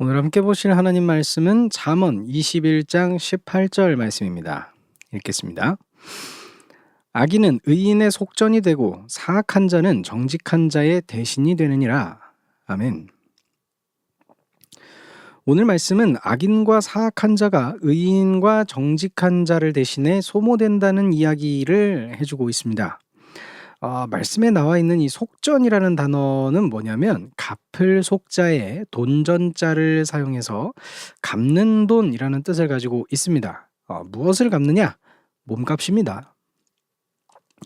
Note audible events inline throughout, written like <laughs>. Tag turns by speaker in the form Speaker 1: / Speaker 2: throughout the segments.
Speaker 1: 오늘 함께 보실 하나님 말씀은 잠언 21장 18절 말씀입니다. 읽겠습니다. 악인은 의인의 속전이 되고 사악한 자는 정직한 자의 대신이 되느니라. 아멘. 오늘 말씀은 악인과 사악한 자가 의인과 정직한 자를 대신해 소모된다는 이야기를 해주고 있습니다. 어, 말씀에 나와 있는 이 속전이라는 단어는 뭐냐면 갚을 속자에 돈전자를 사용해서 갚는 돈이라는 뜻을 가지고 있습니다. 어, 무엇을 갚느냐? 몸값입니다.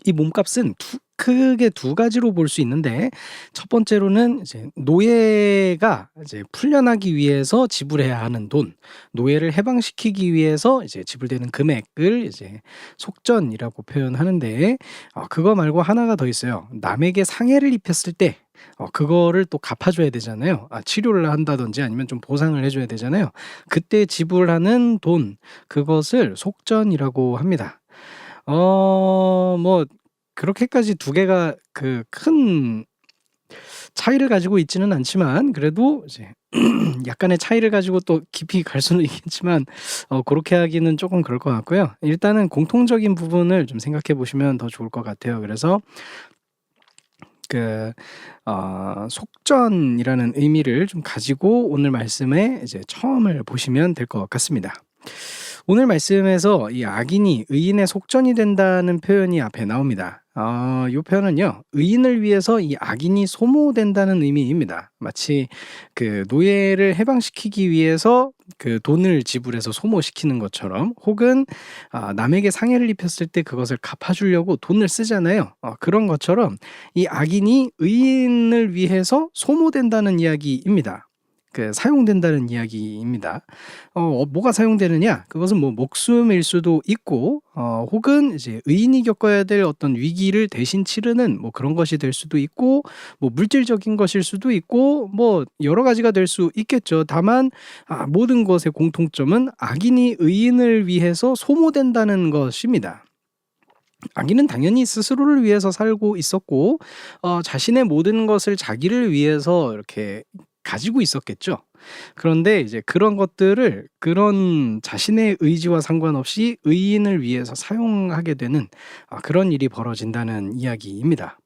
Speaker 1: 이 몸값은 두, 크게 두 가지로 볼 수 있는데 첫 번째로는 이제 노예가 이제 풀려나기 위해서 지불해야 하는 돈, 노예를 해방시키기 위해서 이제 지불되는 금액을 이제 속전이라고 표현하는데 어, 그거 말고 하나가 더 있어요. 남에게 상해를 입혔을 때 어, 그거를 또 갚아줘야 되잖아요. 아, 치료를 한다든지 아니면 좀 보상을 해줘야 되잖아요. 그때 지불하는 돈, 그것을 속전이라고 합니다. 어, 뭐, 그렇게까지 두 개가 그 큰 차이를 가지고 있지는 않지만 그래도 이제 <clears throat> 약간의 차이를 가지고 또 깊이 갈 수는 <laughs> 있겠지만 어 고렇게 하기는 조금 그럴 것 같고요. 일단은 공통적인 부분을 좀 생각해 보시면 더 좋을 것 같아요. 그래서 그 어 속전이라는 의미를 좀 가지고 오늘 말씀에 이제 처음을 보시면 될 것 같습니다. 오늘 말씀에서 이 악인이 의인의 속전이 된다는 표현이 앞에 나옵니다. 어, 이 표현은요, 의인을 위해서 이 악인이 소모된다는 의미입니다. 마치 그 노예를 해방시키기 위해서 그 돈을 지불해서 소모시키는 것처럼, 혹은 아, 남에게 상해를 입혔을 때 그것을 갚아주려고 돈을 쓰잖아요. 어, 그런 것처럼 이 악인이 의인을 위해서 소모된다는 이야기입니다. 그 사용된다는 이야기입니다. 어, 어, 뭐가 사용되느냐? 그것은 뭐 목숨일 수도 있고, 어, 혹은 이제 의인이 겪어야 될 어떤 위기를 대신 치르는 뭐 그런 것이 될 수도 있고, 뭐 물질적인 것일 수도 있고, 뭐 여러 가지가 될 수 있겠죠. 다만 아, 모든 것의 공통점은 악인이 의인을 위해서 소모된다는 것입니다. 악인은 당연히 스스로를 위해서 살고 있었고, 어, 자신의 모든 것을 자기를 위해서 이렇게 가지고 있었겠죠. 그런데 이제 그런 것들을 그런 자신의 의지와 상관없이 의인을 위해서 사용하게 되는 아, 그런 일이 벌어진다는 이야기입니다.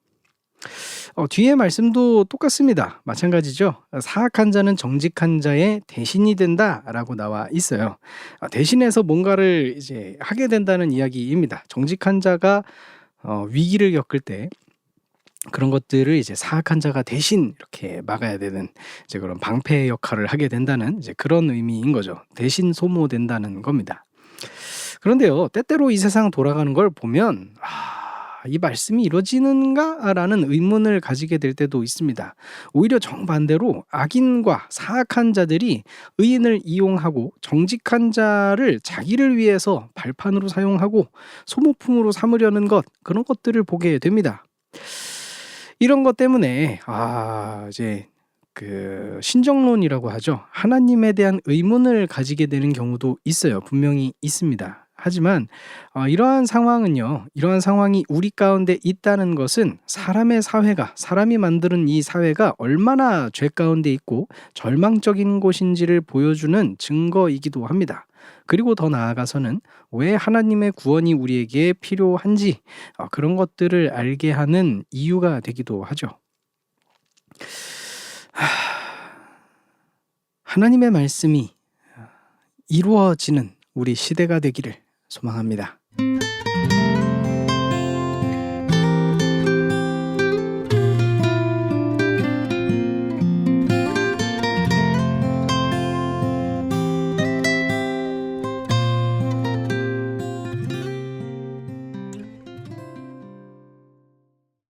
Speaker 1: 어, 뒤에 말씀도 똑같습니다. 마찬가지죠. 사악한 자는 정직한 자의 대신이 된다라고 나와 있어요. 아, 대신해서 뭔가를 이제 하게 된다는 이야기입니다. 정직한 자가 어, 위기를 겪을 때 그런 것들을 이제 사악한 자가 대신 이렇게 막아야 되는 이제 그런 방패 역할을 하게 된다는 이제 그런 의미인 거죠. 대신 소모된다는 겁니다. 그런데요, 때때로 이 세상 돌아가는 걸 보면 아, 이 말씀이 이루어지는가라는 의문을 가지게 될 때도 있습니다. 오히려 정반대로 악인과 사악한 자들이 의인을 이용하고 정직한 자를 자기를 위해서 발판으로 사용하고 소모품으로 삼으려는 것 그런 것들을 보게 됩니다. 이런 것 때문에 아 이제 그 신정론이라고 하죠. 하나님에 대한 의문을 가지게 되는 경우도 있어요. 분명히 있습니다. 하지만 어, 이러한 상황은요, 이러한 상황이 우리 가운데 있다는 것은 사람의 사회가, 사람이 만드는 이 사회가 얼마나 죄 가운데 있고 절망적인 곳인지를 보여주는 증거이기도 합니다. 그리고 더 나아가서는 왜 하나님의 구원이 우리에게 필요한지 어, 그런 것들을 알게 하는 이유가 되기도 하죠. 하나님의 말씀이 이루어지는 우리 시대가 되기를 소망합니다.